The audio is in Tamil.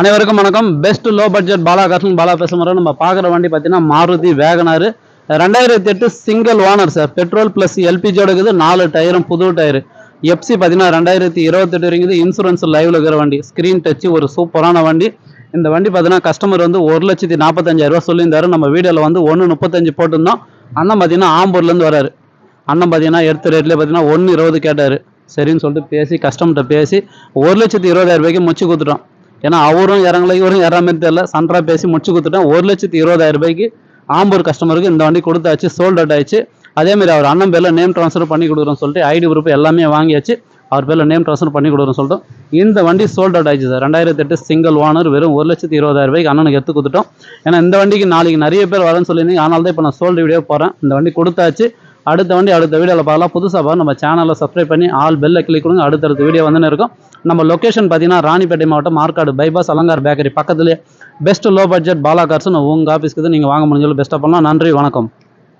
அனைவருக்கும் வணக்கம். பெஸ்ட் லோ பட்ஜெட் பாலா காசன் பாலா பேசுகிற நம்ம பார்க்குற வண்டி பார்த்தீங்கன்னா மாருதி வேகனார். ரெண்டாயிரத்தி எட்டு single owner sir petrol plus எல்பிஜியோட இருக்குது. நாலு டயரும் புது டயரு எஃப்சி பார்த்தீங்கன்னா ரெண்டாயிரத்தி இருபத்தெட்டு இருக்குது. இன்சூரன்ஸ் லைவ்ல இருக்கிற வண்டி. ஸ்க்ரீன் டச்சு ஒரு சூப்பரான வண்டி. இந்த வண்டி பார்த்தீங்கன்னா கஸ்டமர் வந்து ஒரு லட்சத்தி நாற்பத்தஞ்சாயிரம் ரூபா சொல்லியிருந்தாரு. நம்ம வீடியோவில் வந்து ஒன்று முப்பத்தஞ்சு போட்டிருந்தோம். அண்ணன் பார்த்தீங்கன்னா ஆம்பூர்லேருந்து வராரு. அண்ணன் பார்த்தீங்கன்னா எடுத்த ரேட்லேயே பார்த்தீங்கன்னா ஒன்று இருபது கேட்டார். சரின்னு சொல்லிட்டு பேசி கஸ்டமர்கிட்ட பேசி ஒரு லட்சத்தி இருபதாயிரம் ரூபாய்க்கு முச்சு கொடுத்துட்டோம். ஏன்னா அவரும் இறங்கல இவரும் இறங்க மாதிரி தெரியல. சண்டரா பேசி முடிச்சு கொடுத்துட்டோம் ஒரு லட்சத்தி இருபதாயிரம் ரூபாய்க்கு ஆம்பூர் கஸ்டமருக்கு இந்த வண்டி கொடுத்தாச்சு சோல்ட் அவுட் ஆயிடுச்சு. அதே மாதிரி அவர் அண்ணன் பேரில் நேம் ட்ரான்ஸ்ஃபர் பண்ணி கொடுக்குறோம்னு சொல்லிட்டு ஐடி குரூப் எல்லாமே வாங்கியாச்சு. அவர் பேரில் நேம் ட்ரான்ஸ்ஃபர் பண்ணி கொடுக்குறோம் சொல்லிட்டோம். இந்த வண்டி சோல்ட் அவுட் ஆயிடுச்சு சார். ரெண்டாயிரத்தி எட்டு சிங்கிள் ஓனர் வெறும் ஒரு லட்சத்தி இருபதாயிரம் ரூபாய்க்கு அண்ணனுக்கு எடுத்து கொடுத்துட்டோம். ஏன்னா இந்த வண்டிக்கு நாளைக்கு நிறைய பேர் வரேன்னு சொல்லியிருந்தீங்க. அதனால தான் இப்போ நான் சோல்டு வீடியோ போகிறேன் இந்த வண்டி கொடுத்தாச்சு. அடுத்த வண்டி அடுத்த வீடியோவில் பார்க்கலாம். புதுசாக பார்த்து நம்ம சேனலை சப்ஸ்கிரைப் பண்ணி ஆல் பெல்லை கிளிக் கொடுங்க. அடுத்தடுத்த வீடியோ வந்துன்னு இருக்கும். நம்ம லொக்கேஷன் பார்த்தீங்கன்னா ராணிப்பேட்டை மாவட்டம் மார்க்காடு பைபாஸ் அலங்கார் பேக்கரி பக்கத்துலேயே. Best low budget Bala cars உங்கள் ஆஃபீஸ்க்கு நீங்கள் வாங்க முடிஞ்சாலும் பெஸ்ட்டாக பண்ணலாம். நன்றி வணக்கம்.